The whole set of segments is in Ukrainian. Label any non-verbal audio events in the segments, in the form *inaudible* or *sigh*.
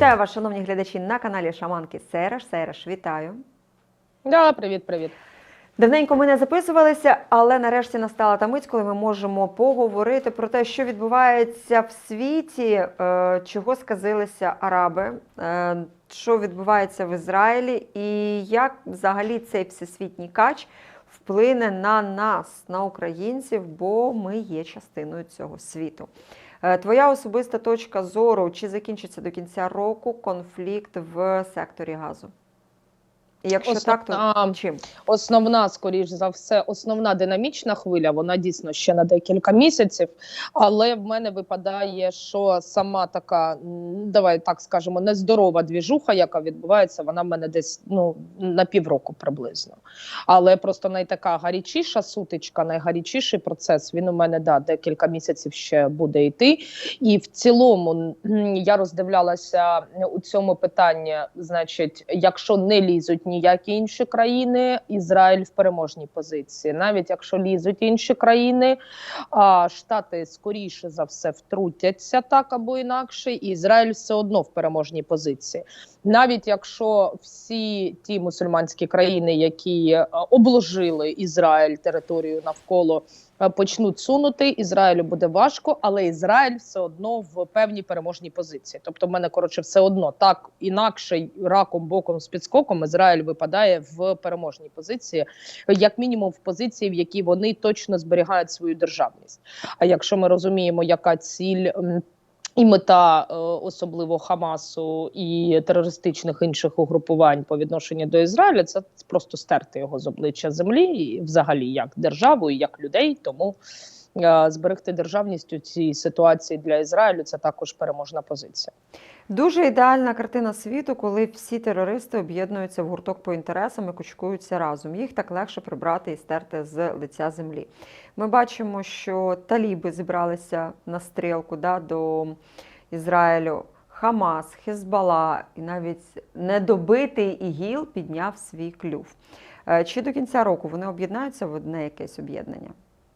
Вітаю вас, шановні глядачі, на каналі Шаманки Сереш. Сереш, вітаю. Да, привіт, привіт. Давненько ми не записувалися, але нарешті настала та мить, коли ми можемо поговорити про те, що відбувається в світі, е, чого сказилися араби, е, що відбувається в Ізраїлі, і як взагалі цей всесвітній кач вплине на нас, на українців, бо ми є частиною цього світу. Е, Твоя особиста точка зору, чи закінчиться до кінця року конфлікт в секторі газу? І якщо так, то Основна- чим? Основна, скоріш за все, основна динамічна хвиля, вона дійсно ще на декілька місяців. Але в мене випадає, що сама така, давай так скажемо, нездорова двіжуха, яка відбувається, вона в мене десь ну на півроку приблизно. Але просто найтака гарячіша сутичка, найгарячіший процес. Він у мене да декілька місяців ще буде йти. І в цілому я роздивлялася у цьому питанні. Значить, якщо не лізуть ніякі інші країни, Ізраїль в переможній позиції. Навіть якщо лізуть інші країни, а Штати скоріше за все втрутяться так або інакше, і Ізраїль все одно в переможній позиції. Навіть якщо всі ті мусульманські країни, які е, обложили Ізраїль територію навколо почнуть сунути. Ізраїлю буде важко, але Ізраїль все одно в певній переможній позиції. Тобто, в мене коротше все одно так інакше раком, боком, з підскоком Ізраїль випадає в переможній позиції, як мінімум в позиції, в якій вони точно зберігають свою державність. А якщо ми розуміємо, яка ціль. І мета е, особливо Хамасу і терористичних інших угрупувань по відношенню до Ізраїля, це просто стерти його з обличчя землі, і взагалі як державу, і як людей. Тому зберегти державність у цій ситуації для Ізраїлю це також переможна позиція. Дуже ідеальна картина світу, коли всі терористи об'єднуються в гурток по інтересам і кучкуються разом. Їх так легше прибрати і стерти з лиця землі. Ми бачимо, що таліби зібралися на стрілку да, до Ізраїлю. Хамас, Хезбала і навіть недобитий ІГІЛ підняв свій клюв. Е, Чи до кінця року вони об'єднаються в одне якесь об'єднання?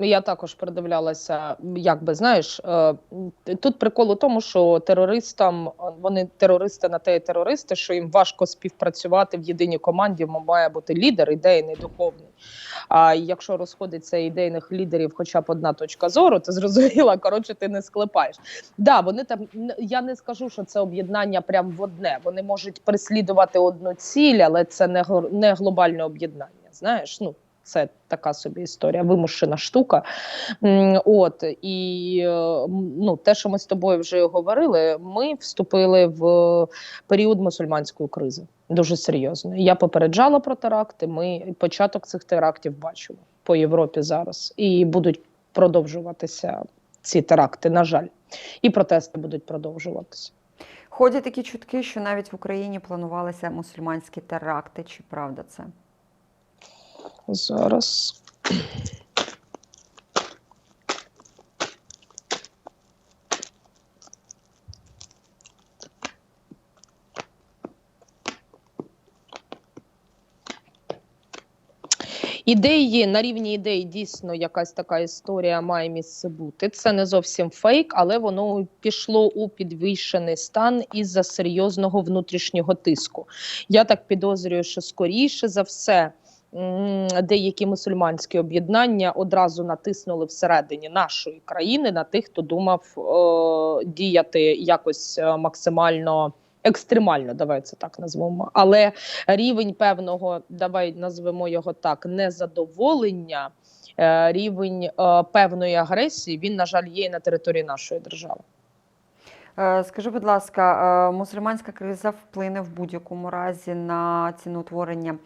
Я також придивлялася, як би знаєш, е, тут прикол у тому, що терористам вони терористи на те і терористи, що їм важко співпрацювати в єдиній команді, має бути лідер, ідейний, духовний. А якщо розходиться ідейних лідерів, хоча б одна точка зору, то зрозуміло, коротше, ти не склепаєш. Да, вони там я не скажу, що це об'єднання прям в одне. Вони можуть переслідувати одну ціль, але це не не глобальне об'єднання. Знаєш, ну. Це така собі історія, вимушена штука. От і е, ну, те, що ми з тобою вже говорили, ми вступили в період мусульманської кризи. Дуже серйозно. Я попереджала про теракти. Ми початок цих терактів бачимо по Європі зараз, і будуть продовжуватися ці теракти. На жаль, і протести будуть продовжуватися. Ходять такі чутки, що навіть в Україні планувалися мусульманські теракти. Чи правда це? Зараз. Ідеї на рівні ідей дійсно якась така історія має місце бути. Це не зовсім фейк, але воно пішло у підвищений стан із-за серйозного внутрішнього тиску. Я так підозрюю, що скоріше за все. Деякі мусульманські об'єднання одразу натиснули всередині нашої країни на тих, хто думав е, діяти якось е, максимально екстремально, давай це так назвемо. Але рівень певного, давай назвемо його так, незадоволення, е, рівень певної агресії, він, на жаль, є і на території нашої держави. Скажи, будь ласка, мусульманська криза вплине в будь-якому разі на ціноутворення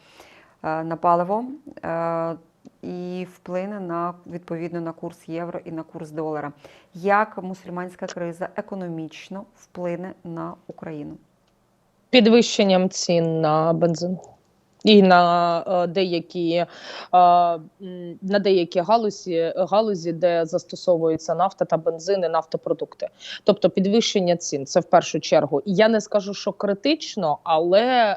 на паливо е, і вплине на відповідно на курс євро і на курс долара. Як мусульманська криза економічно вплине на Україну? Підвищенням цін на бензин. І на е, деякі е, на деякі галузі, галузі, де застосовується нафта та бензин і нафтопродукти, тобто підвищення цін, це в першу чергу. Я не скажу, що критично, але е,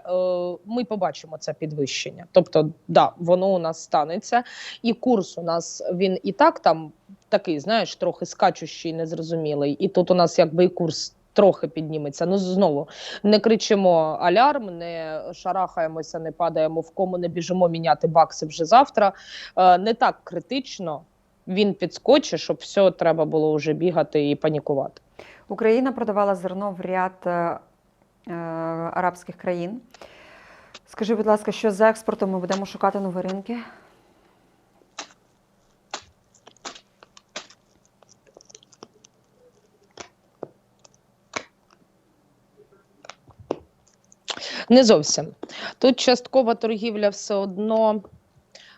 ми побачимо це підвищення. Тобто, да, воно у нас станеться, і курс у нас він і так там такий, знаєш, трохи скачущий, незрозумілий. І тут у нас якби і курс. Трохи підніметься. Ну знову не кричимо алярм, не шарахаємося, не падаємо в кому, не біжимо міняти бакси вже завтра. Е, не так критично. Він підскочить, щоб все треба було вже бігати і панікувати. Україна продавала зерно в ряд е, е, арабських країн. Скажи, будь ласка, що з експортом ми будемо шукати нові ринки? Не зовсім. Тут часткова торгівля все одно.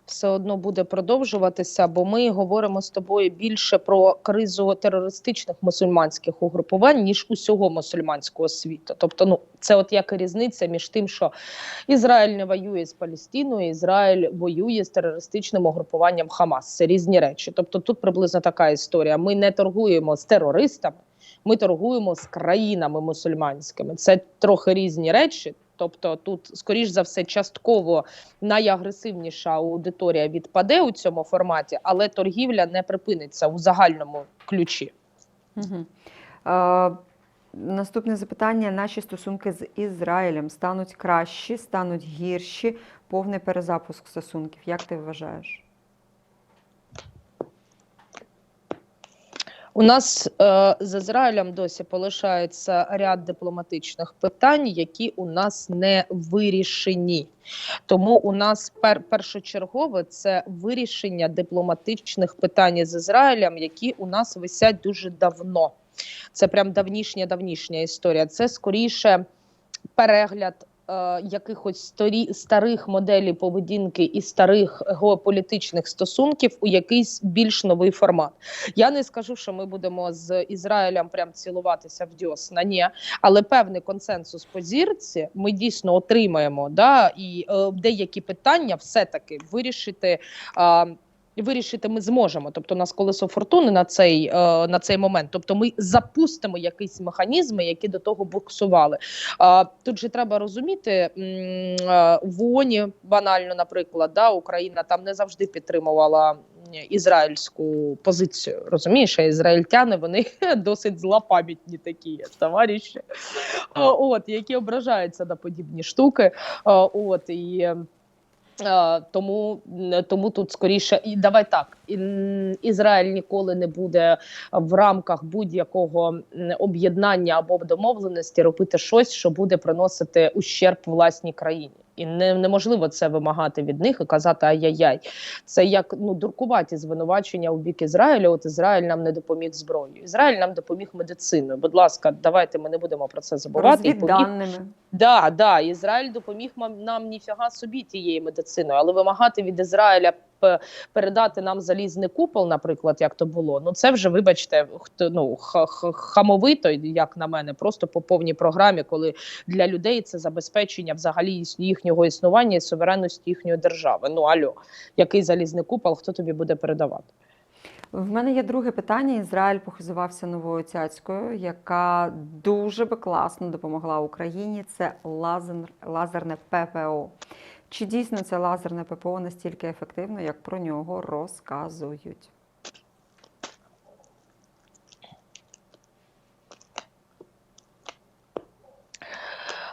Все одно буде продовжуватися, бо ми говоримо з тобою більше про кризу терористичних мусульманських угрупувань ніж усього мусульманського світу. Тобто, ну це от як і різниця між тим, що Ізраїль не воює з Палестиною, Ізраїль воює з терористичним угрупуванням Хамас. Це різні речі. Тобто, тут приблизно така історія. Ми не торгуємо з терористами, ми торгуємо з країнами мусульманськими. Це трохи різні речі. Тобто, тут, скоріш за все, частково найагресивніша аудиторія відпаде у цьому форматі, але торгівля не припиниться у загальному ключі. Угу. Е, наступне запитання: наші стосунки з Ізраїлем стануть кращі, стануть гірші, повний перезапуск стосунків. Як ти вважаєш? У нас е, з Ізраїлем досі полишається ряд дипломатичних питань, які у нас не вирішені. Тому у нас пер, першочергове це вирішення дипломатичних питань з Ізраїлем, які у нас висять дуже давно. Це прям давнішня давнішня історія. Це скоріше перегляд е, якихось старі, старих моделей поведінки і старих геополітичних стосунків у якийсь більш новий формат. Я не скажу, що ми будемо з Ізраїлем прям цілуватися в дьосна, ні, але певний консенсус по зірці ми дійсно отримаємо. Да, і е, деякі питання все-таки вирішити. Е, Вирішити ми зможемо, тобто у нас колесо фортуни на цей е, на цей момент. Тобто, ми запустимо якісь механізми, які до того буксували. Тут же треба розуміти е, в ООНі банально, наприклад, да, Україна там не завжди підтримувала ізраїльську позицію. Розумієш, а ізраїльтяни вони *laughs* досить злопам'ятні такі товариші, Е, от які ображаються на подібні штуки. От і. Тому, тому тут скоріше і давай так. Ізраїль ніколи не буде в рамках будь-якого об'єднання або домовленості робити щось, що буде приносити ущерб власній країні. І не, неможливо це вимагати від них і казати ай-яй-яй. Це як ну дуркуваті звинувачення у бік Ізраїлю. От Ізраїль нам не допоміг зброєю. Ізраїль нам допоміг медициною. Будь ласка, давайте ми не будемо про це забувати. І поміг Розвідданими. Да, да, Ізраїль допоміг нам ніфіга собі тією медициною, але вимагати від Ізраїля передати нам залізний купол, наприклад, як то було. Ну це вже, вибачте, хто ну хамовито, як на мене, просто по повній програмі, коли для людей це забезпечення взагалі їхнього існування і суверенності їхньої держави. Ну альо, який залізний купол, хто тобі буде передавати? В мене є друге питання. Ізраїль похизувався новою цяцькою, яка дуже би класно допомогла Україні. Це лазер, лазерне ППО. Чи дійсно це лазерне ППО настільки ефективно, як про нього розказують?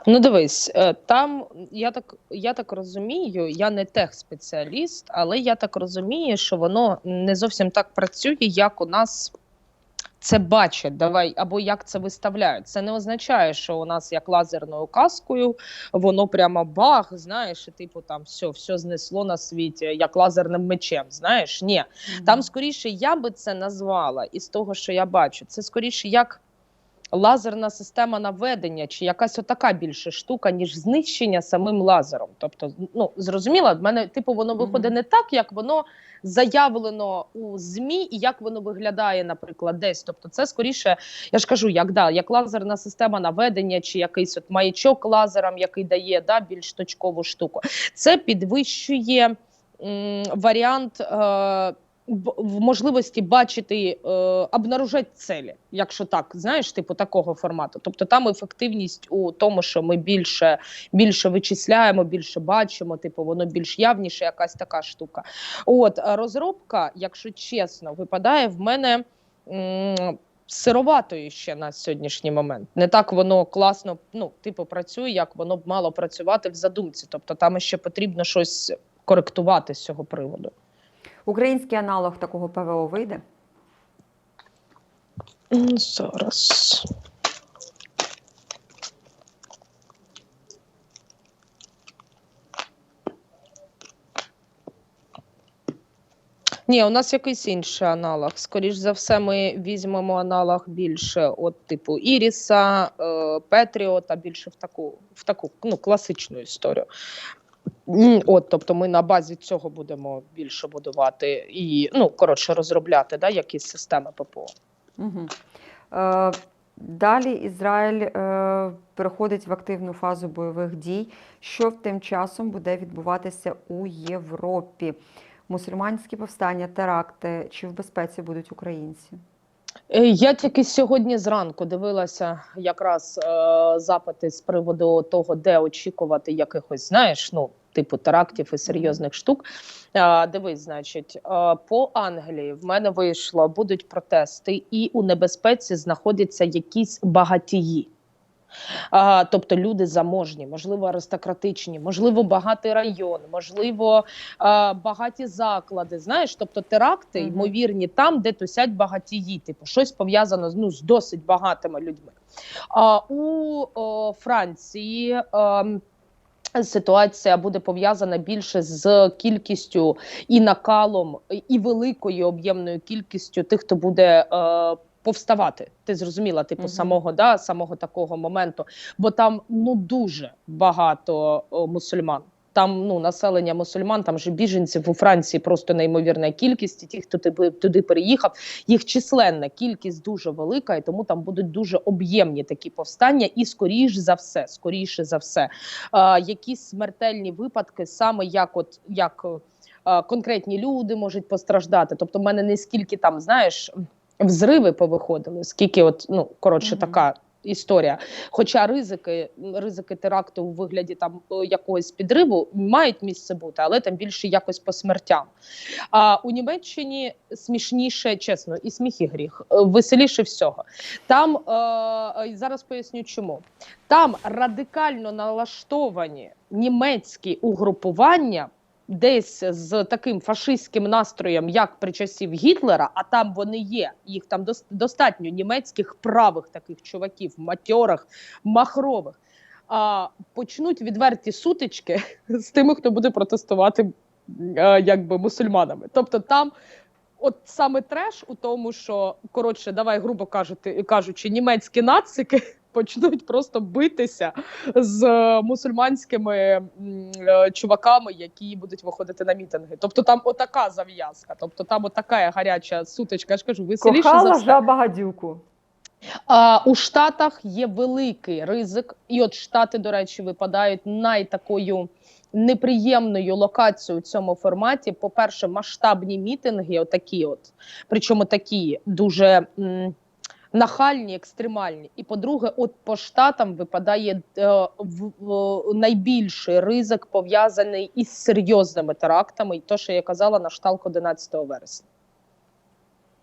Ну, дивись, е, там я так я так розумію, я не техспеціаліст, але я так розумію, що воно не зовсім так працює, як у нас це бачать. Давай або як це виставляють. Це не означає, що у нас як лазерною каскою воно прямо бах, знаєш, і типу там все, все знесло на світі, як лазерним мечем. Знаєш, ні. Там скоріше я би це назвала із того, що я бачу. Це скоріше як лазерна система наведення, чи якась отака більше штука, ніж знищення самим лазером. Тобто, ну зрозуміло, в мене типу воно виходить не так, як воно заявлено у змі, і як воно виглядає, наприклад, десь. Тобто, це скоріше, я ж кажу, як да, як лазерна система наведення, чи якийсь от маячок лазером, який дає да, більш точкову штуку. Це підвищує м, варіант. Е, в можливості бачити, е, обнаружати цілі, якщо так, знаєш, типу такого формату. Тобто там ефективність у тому, що ми більше, більше вичисляємо, більше бачимо, типу, воно більш явніше, якась така штука. От розробка, якщо чесно, випадає в мене. м, Сироватою ще на сьогоднішній момент не так воно класно, ну типу працює, як воно б мало працювати в задумці. Тобто там ще потрібно щось коректувати з цього приводу. Український аналог такого ПВО вийде? Зараз. Ні, у нас якийсь інший аналог. Скоріш за все, ми візьмемо аналог більше, от типу Іріса, е, Петріота, більше в таку, в таку ну, класичну історію. От, тобто ми на базі цього будемо більше будувати і, ну, коротше, розробляти да, якісь системи ППО. Угу. Е, далі Ізраїль е, переходить в активну фазу бойових дій. Що тим часом буде відбуватися у Європі? Мусульманські повстання, теракти чи в безпеці будуть українці? Е, Я тільки сьогодні зранку дивилася якраз е, запити з приводу того, де очікувати якихось, знаєш, ну, типу терактів і серйозних штук. Дивись, значить, по Англії в мене вийшло, будуть протести, і у небезпеці знаходяться якісь багатії. А, тобто люди заможні, можливо, аристократичні, можливо, багатий район, можливо, а, багаті заклади. Знаєш, тобто теракти, ймовірні там, де тусять багатії, типу щось пов'язано з ну, з досить багатими людьми. А у о, Франції. ем, Ситуація буде пов'язана більше з кількістю і накалом, і великою об'ємною кількістю тих, хто буде е, повставати. Ти зрозуміла, типу, Мгм. самого да, самого такого моменту. Бо там ну дуже багато о, мусульман. Там ну населення мусульман, там же біженців у Франції просто неймовірна кількість. І ті, хто туди, туди переїхав, їх численна кількість дуже велика, і тому там будуть дуже об'ємні такі повстання. І скоріш за все, скоріше за все, е, якісь смертельні випадки, саме як от як е, конкретні люди можуть постраждати. Тобто, в мене не скільки там, знаєш, взриви повиходили, скільки, от ну коротше, Мгм. така. Історія, хоча ризики, ризики теракту у вигляді там якогось підриву мають місце бути, але там більше якось по смертям. А у Німеччині смішніше, чесно, і сміх і гріх, е, веселіше всього. Там е, е, зараз поясню, чому там радикально налаштовані німецькі угрупування. Десь з таким фашистським настроєм, як при часів Гітлера, а там вони є. Їх там дос- достатньо німецьких правих таких чуваків, матьорих, махрових. А почнуть відверті сутички *laughs* з тими, хто буде протестувати е, якби мусульманами. Тобто там. От саме треш у тому, що коротше, давай, грубо кажучи, кажучи, німецькі нацики почнуть просто битися з е, мусульманськими е, чуваками, які будуть виходити на мітинги. Тобто там отака зав'язка, тобто там отака гаряча сутичка. Я ж кажу, веселіше за Кохала все. жаба гадюку. А, у Штатах є великий ризик, і от Штати, до речі, випадають найтакою неприємною локацією у цьому форматі. По-перше, масштабні мітинги, отакі, от причому такі дуже. м, Нахальні, екстремальні, і по-друге, от по штатам випадає е, в, в, найбільший ризик пов'язаний із серйозними терактами, і то, що я казала, на шталк 11 вересня.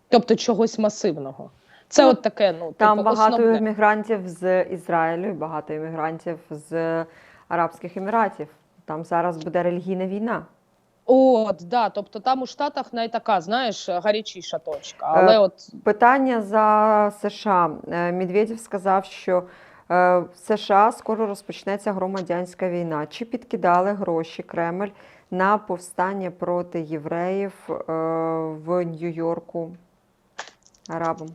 Тобто чогось масивного. Це Ну, от таке, ну Там типу, багато основне. іммігрантів з Ізраїлю, і багато іммігрантів з Арабських Еміратів. Там зараз буде релігійна війна. От, да, тобто там у Штатах найтака, знаєш, гарячіша точка. Але Е, от Питання за США. Е, Медведєв сказав, що е, в США скоро розпочнеться громадянська війна. Чи підкидали гроші Кремль на повстання проти євреїв в Нью-Йорку арабам?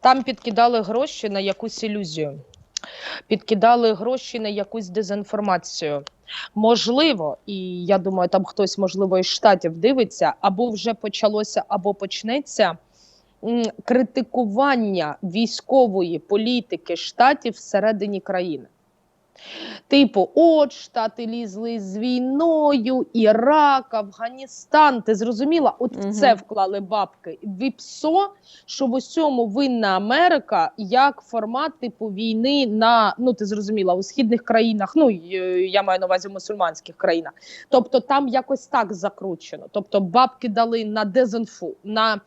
Там підкидали гроші на якусь ілюзію, підкидали гроші на якусь дезінформацію. Можливо, і я думаю, там хтось, можливо, із штатів дивиться, або вже почалося, або почнеться критикування військової політики штатів всередині країни. Типу, от штати лізли з війною, Ірак, Афганістан. Ти зрозуміла? От в це вклали бабки. Віпсо, що в усьому винна Америка як формат типу війни на ну ти зрозуміла у східних країнах. Ну е, я маю на увазі мусульманських країнах. Тобто там якось так закручено. Тобто бабки дали на дезінфу, на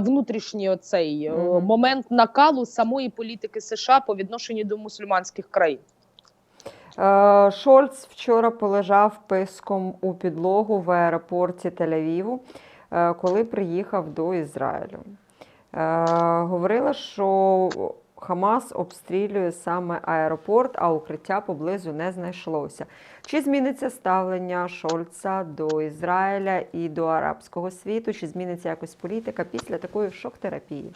внутрішній оцей е, Мгм. момент накалу самої політики США по відношенню до мусульманських країн. Е, Шольц вчора полежав писком у підлогу в аеропорті Тель-Авіву, е, коли приїхав до Ізраїлю. Е, Говорила, що Хамас обстрілює саме аеропорт, а укриття поблизу не знайшлося. Чи зміниться ставлення Шольца до Ізраїля і до арабського світу? Чи зміниться якось політика після такої шок-терапії?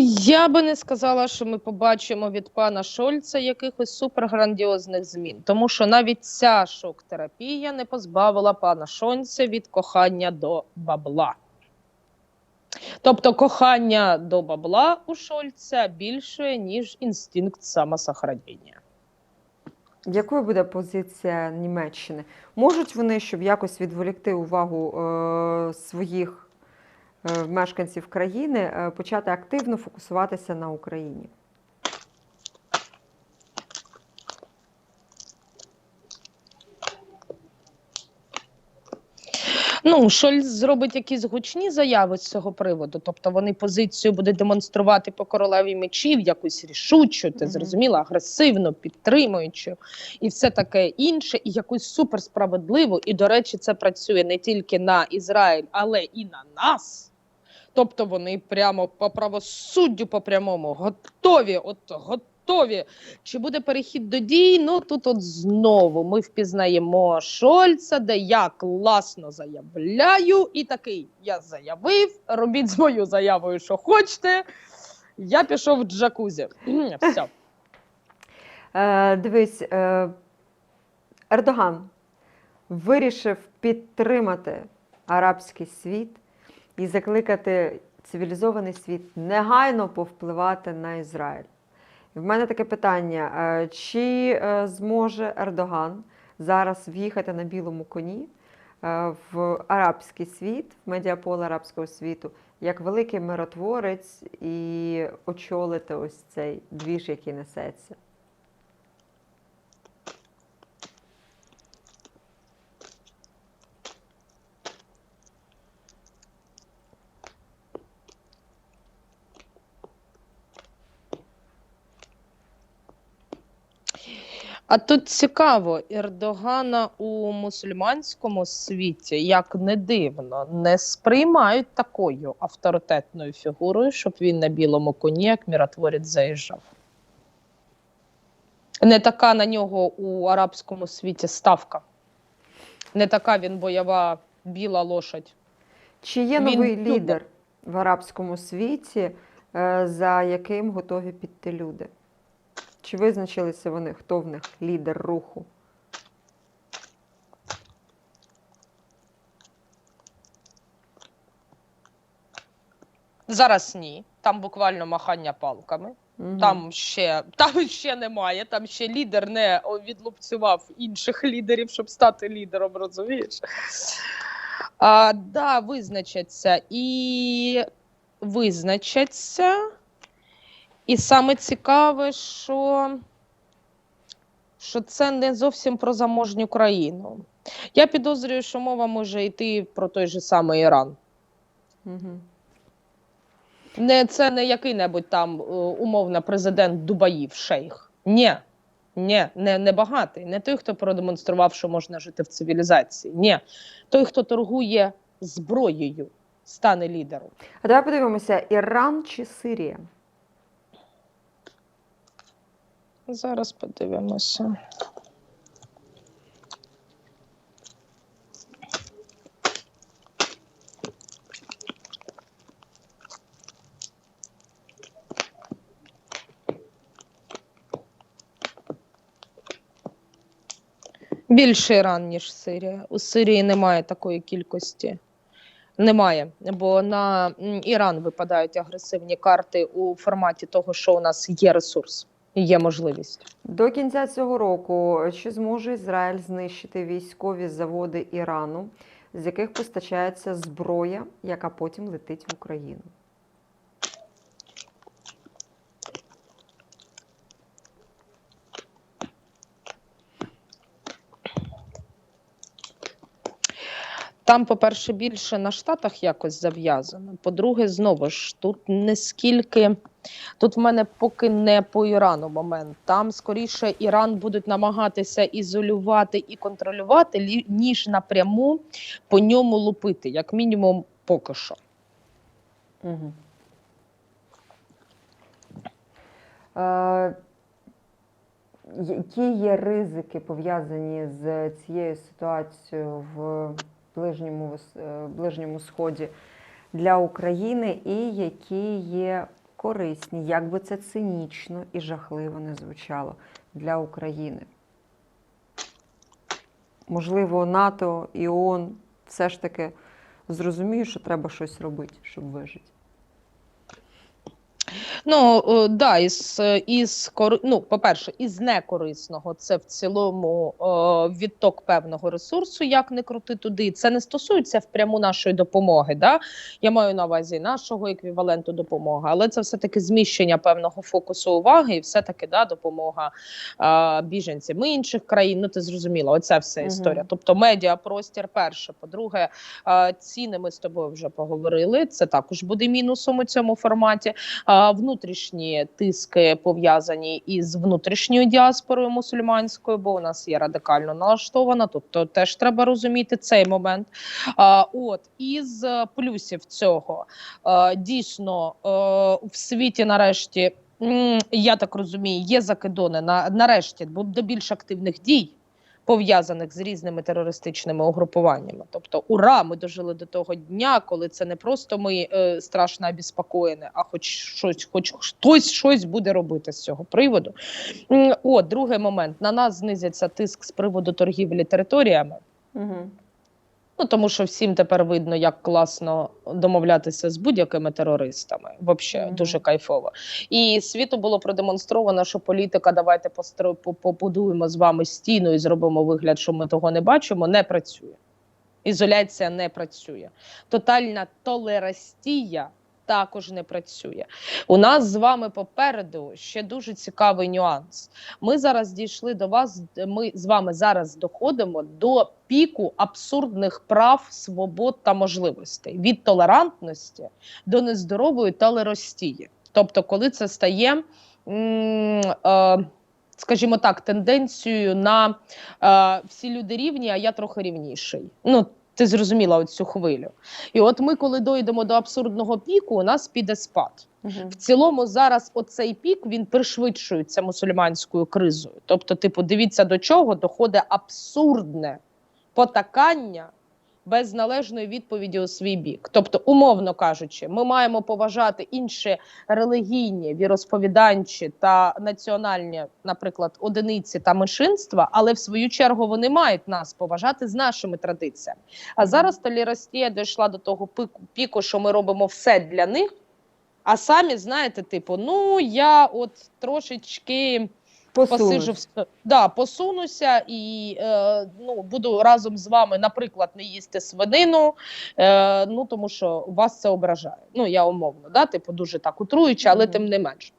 Я би не сказала, що ми побачимо від пана Шольца якихось суперграндіозних змін, тому що навіть ця шок-терапія не позбавила пана Шольца від кохання до бабла. Тобто кохання до бабла у Шольца більше, ніж інстинкт самосохранення. Якою буде позиція Німеччини? Можуть вони, щоб якось відволікти увагу е, своїх мешканців країни, е, почати активно фокусуватися на Україні? Ну, Шольц зробить якісь гучні заяви з цього приводу. Тобто вони позицію будуть демонструвати по королеві мечів, якусь рішучу, ти зрозуміла, агресивно, підтримуючу, і все таке інше, і якусь суперсправедливу. І, до речі, це працює не тільки на Ізраїль, але і на нас. Тобто вони прямо по правосуддю по прямому готові, от готові. Чи буде перехід до дій? Ну тут от знову ми впізнаємо Шольца, де я класно заявляю, і такий я заявив. Робіть з моєю заявою, що хочете. Я пішов в джакузі. Все. Е, дивись, е, Ердоган вирішив підтримати арабський світ і закликати цивілізований світ негайно повпливати на Ізраїль. В мене таке питання: е, чи е, зможе Ердоган зараз в'їхати на білому коні е, в арабський світ, в медіаполе арабського світу, як великий миротворець і очолити ось цей двіж, який несеться? А тут цікаво, Ердогана у мусульманському світі, як не дивно, не сприймають такою авторитетною фігурою, щоб він на білому коні, як міротворець, заїжджав. Не така на нього у арабському світі ставка. Не така він бойова біла лошадь. Чи є Він новий любить. лідер в арабському світі, е, за яким готові піти люди? Чи визначилися вони, хто в них лідер руху? Зараз ні. Там буквально махання палками. Мгм. Там ще там ще немає. Там ще лідер не відлупцював інших лідерів, щоб стати лідером, розумієш? А, да, визначаться і визначаться. І саме цікаве, що, що це не зовсім про заможню країну. Я підозрюю, що мова може йти про той же самий Іран. Мгм. Не це не який-небудь там е, умовно президент Дубаїв, шейх. Ні. Ні, не, не багатий, не той, хто продемонстрував, що можна жити в цивілізації. Ні, той, хто торгує зброєю, стане лідером. А давай подивимося: Іран чи Сирія? Зараз подивимося. Більше Іран, ніж Сирія. У Сирії немає такої кількості. Немає, бо на Іран випадають агресивні карти у форматі того, що у нас є ресурс є можливість. До кінця цього року чи зможе Ізраїль знищити військові заводи Ірану, з яких постачається зброя, яка потім летить в Україну? Там, по-перше, більше на Штатах якось зав'язано. По-друге, знову ж тут не скільки. Тут в мене поки не по Ірану момент. Там скоріше Іран будуть намагатися ізолювати і контролювати, ніж напряму по ньому лупити, як мінімум, поки що. Угу. Е, які є ризики пов'язані з цією ситуацією в ближньому, е, ближньому сході для України, і які є корисні, як би це цинічно і жахливо не звучало для України? Можливо, НАТО і ООН все ж таки зрозуміють, що треба щось робити, щоб вижити. Ну е, да, із, із ну, по-перше, із некорисного це в цілому е, відток певного ресурсу, як не крути туди. Це не стосується впряму нашої допомоги. Да? Я маю на увазі нашого еквіваленту допомоги, але це все таки зміщення певного фокусу уваги, і все таки да, допомога е, біженцям інших країн. Ну ти зрозуміла, оця вся історія. Тобто медіапростір перше. По-друге, е, ціни ми з тобою вже поговорили. Це також буде мінусом у цьому форматі. А, внутрішні тиски пов'язані із внутрішньою діаспорою мусульманською, бо у нас є радикально налаштована. Тобто теж треба розуміти цей момент. А, от із плюсів цього дійсно е, в світі нарешті. Я так розумію, є закидони на нарешті буде більш активних дій пов'язаних з різними терористичними угрупуваннями. Тобто, ура, ми дожили до того дня, коли це не просто ми е, страшно обіспокоєні, а хоч щось, хоч хтось щось буде робити з цього приводу. О, другий момент на нас знизиться тиск з приводу торгівлі територіями. Угу. Ну тому що всім тепер видно, як класно домовлятися з будь-якими терористами. Взагалі Мгм. дуже кайфово. І світу було продемонстровано, що політика давайте постро... побудуємо з вами стіну і зробимо вигляд, що ми того не бачимо. Не працює. Ізоляція не працює. Тотальна толерастія також не працює. У нас з вами попереду ще дуже цікавий нюанс. Ми зараз дійшли до вас. Ми з вами зараз доходимо до піку абсурдних прав, свобод та можливостей від толерантності до нездорової толеростії. Тобто, коли це стає. е, Скажімо так, тенденцією на е, всі люди рівні, а я трохи рівніший. Ну, ти зрозуміла оцю хвилю. І от ми, коли дойдемо до абсурдного піку, у нас піде спад. Угу. В цілому зараз оцей пік він пришвидшується мусульманською кризою. Тобто, типу, дивіться до чого доходить абсурдне потакання без належної відповіді у свій бік. Тобто, умовно кажучи, ми маємо поважати інші релігійні, віросповіданчі та національні, наприклад, одиниці та меншинства, але в свою чергу вони мають нас поважати з нашими традиціями. А зараз толерастія дійшла до того пику, піку, що ми робимо все для них. А самі знаєте, типу, ну я от трошечки посижу да, посунуся і е, ну буду разом з вами, наприклад, не їсти свинину. Е, ну тому що вас це ображає. Ну я умовно, да, типу, дуже так утруючи, але Мгм. тим не менш.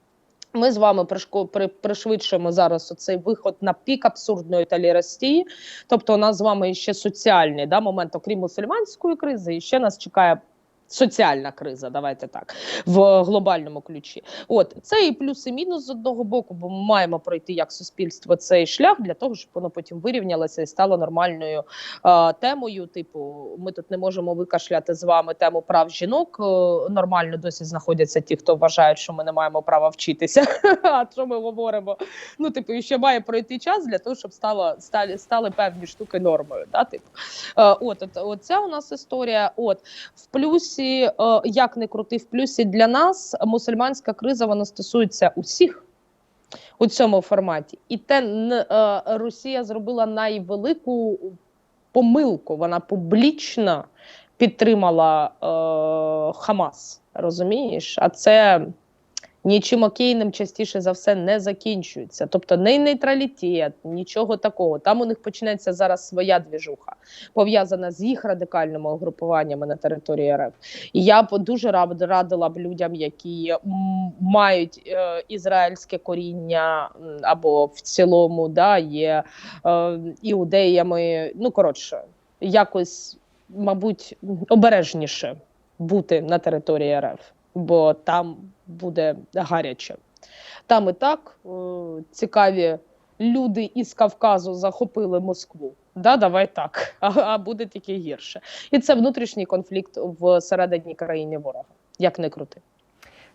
Ми з вами пришко- при, пришвидшуємо зараз оцей виход на пік абсурдної толерастії. Тобто, у нас з вами ще соціальний да, момент, окрім мусульманської кризи, і ще нас чекає. Соціальна криза, давайте так, в глобальному ключі. От це і плюс, і мінус з одного боку, бо ми маємо пройти як суспільство цей шлях для того, щоб воно потім вирівнялося і стало нормальною е, темою. Типу, ми тут не можемо викашляти з вами тему прав жінок. Е, нормально досі знаходяться ті, хто вважають, що ми не маємо права вчитися. *laughs* А що ми говоримо? Ну, типу, і ще має пройти час для того, щоб стало стали, стали певні штуки нормою. Да, типу. Е, от, от, оця у нас історія. От в плюсі, е, як не крути, в плюсі для нас мусульманська криза вона стосується усіх. у цьому форматі. І те е, Росія зробила найвелику помилку. Вона публічно підтримала е, Хамас. Розумієш? А це нічим окейним частіше за все не закінчується. Тобто не нейтралітет, нічого такого. Там у них почнеться зараз своя двіжуха, пов'язана з їх радикальними угрупуваннями на території РФ. І я б дуже радила б людям, які мають е, ізраїльське коріння або в цілому да, є е, іудеями. Ну коротше, якось, мабуть, обережніше бути на території РФ, бо там буде гаряче. Там і так е, цікаві люди із Кавказу захопили Москву. Да, давай так, а, а буде тільки гірше. І це внутрішній конфлікт всередині країни ворога, як не крути.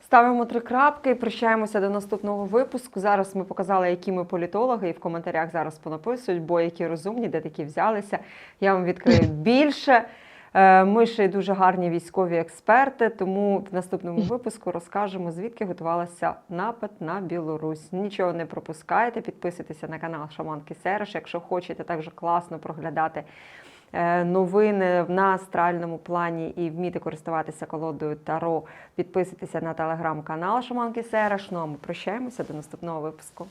Ставимо три крапки прощаємося до наступного випуску. Зараз ми показали, які ми політологи, і в коментарях зараз понаписують, бо які розумні, де такі взялися. Я вам відкрию більше. Е, Ми ще й дуже гарні військові експерти, тому в наступному випуску розкажемо, звідки готувалася напад на Білорусь. Нічого не пропускайте, підписуйтеся на канал Шаманки Сереш, якщо хочете також класно проглядати е, новини на астральному плані і вміти користуватися колодою Таро. Підписуйтеся на телеграм-канал Шаманки Сереш. Ну а ми прощаємося до наступного випуску.